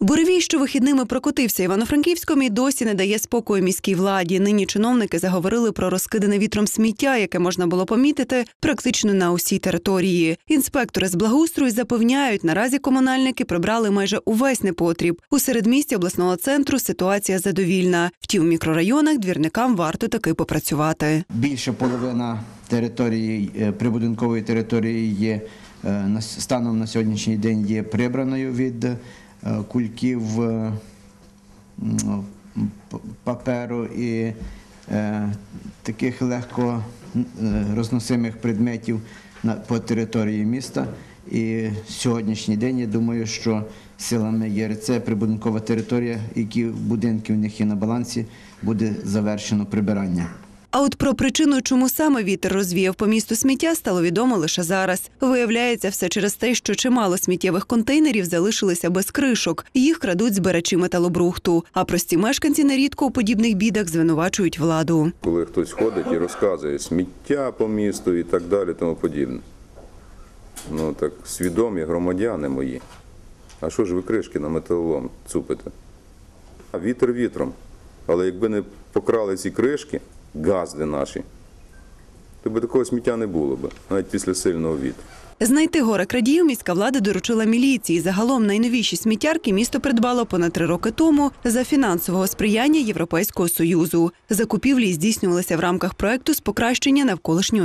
Буревій, що вихідними прокотився Івано-Франківськом, і досі не дає спокою міській владі. Нині чиновники заговорили про розкидане вітром сміття, яке можна було помітити практично на усій території. Інспектори з благоустрою запевняють, наразі комунальники прибрали майже увесь непотріб. У середмісті обласного центру ситуація задовільна. Втім, в мікрорайонах двірникам варто таки попрацювати. Більше половина території е, прибудинкової території є е, станом на сьогоднішній день є прибраною від е, кульків е, м, п- паперу і е, таких легко е, розносимих предметів по території міста. І сьогоднішній день я думаю, що силами ЄРЦ прибудинкова територія, які будинки в них є на балансі, буде завершено прибирання. А от про причину, чому саме вітер розвіяв по місту сміття, стало відомо лише зараз. Виявляється, все через те, що чимало сміттєвих контейнерів залишилися без кришок. Їх крадуть збирачі металобрухту. А прості мешканці нерідко у подібних бідах звинувачують владу. коли хтось ходить і розказує сміття по місту і так далі, тому подібне. Ну так свідомі громадяни мої. А що ж ви кришки на металолом цупите? А вітер вітром. Але якби не покрали ці кришки, газди наші, то би такого сміття не було б, навіть після сильного вітру. Знайти горе крадіїв міська влада доручила міліції. Загалом найновіші сміттярки місто придбало понад три роки тому за фінансового сприяння Європейського союзу. Закупівлі здійснювалися в рамках проекту з покращення навколишнього